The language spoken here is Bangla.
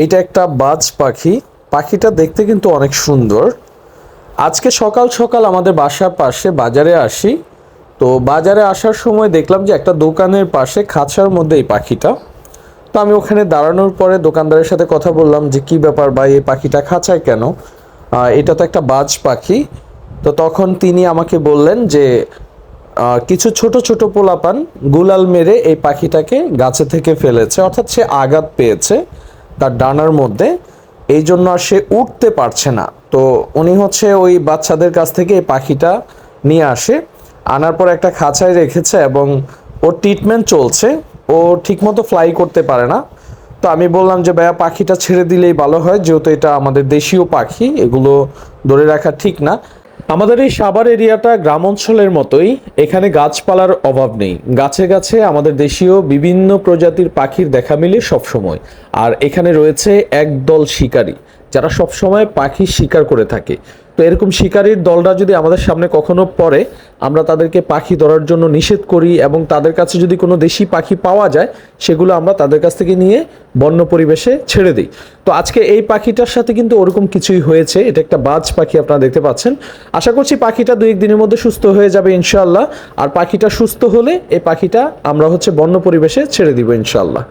এইটা একটা বাজ পাখি। পাখিটা দেখতে কিন্তু অনেক সুন্দর। আজকে সকাল সকাল আমাদের বাসার পাশে বাজারে আসি। তো বাজারে আসার সময় দেখলাম যে একটা দোকানের পাশে খাঁচার মধ্যে এই পাখিটা। তো আমি ওখানে দাঁড়ানোর পরে দোকানদারের সাথে কথা বললাম যে কি ব্যাপার বা এই পাখিটা খাঁচায় কেন? এটা তো একটা বাজ পাখি। তো তখন তিনি আমাকে বললেন যে কিছু ছোট ছোট পোলাপান গুলাল মেরে এই পাখিটাকে গাছে থেকে ফেলেছে। অর্থাৎ সে আঘাত পেয়েছে। তার ডানার মধ্যে, এই জন্য আর সে উঠতে পারছে না। তো উনি হচ্ছে ওই বাচ্চাদের কাছ থেকে এই পাখিটা নিয়ে আসে, আনার পর একটা খাঁচায় রেখেছে এবং ওর ট্রিটমেন্ট চলছে, ও ঠিকমতো ফ্লাই করতে পারে না। তো আমি বললাম যে, ভাইয়া, পাখিটা ছেড়ে দিলেই ভালো হয়, যেহেতু এটা আমাদের দেশীয় পাখি, এগুলো ধরে রাখা ঠিক না। আমাদের এই সাবার এরিয়াটা গ্রাম অঞ্চলের মতোই, এখানে গাছপালার অভাব নেই। গাছে গাছে আমাদের দেশীয় বিভিন্ন প্রজাতির পাখির দেখা মিলে সবসময়। আর এখানে রয়েছে একদল শিকারী, যারা সবসময় পাখি শিকার করে থাকে। এরকম শিকারীর দলরা যদি আমাদের সামনে কখনো পড়ে, আমরা তাদেরকে পাখি ধরার জন্য নিষেধ করি এবং তাদের কাছে যদি কোনো দেশি পাখি পাওয়া যায়, সেগুলো আমরা তাদের কাছ থেকে নিয়ে বন্য পরিবেশে ছেড়ে দিই। তো আজকে এই পাখিটার সাথে কিন্তু ওরকম কিছুই হয়েছে। এটা একটা বাজ পাখি আপনারা দেখতে পাচ্ছেন। আশা করছি পাখিটা দুই একদিনের মধ্যে সুস্থ হয়ে যাবে ইনশাল্লাহ আর পাখিটা সুস্থ হলে এই পাখিটা আমরা হচ্ছে বন্য পরিবেশে ছেড়ে দিব ইনশাল্লাহ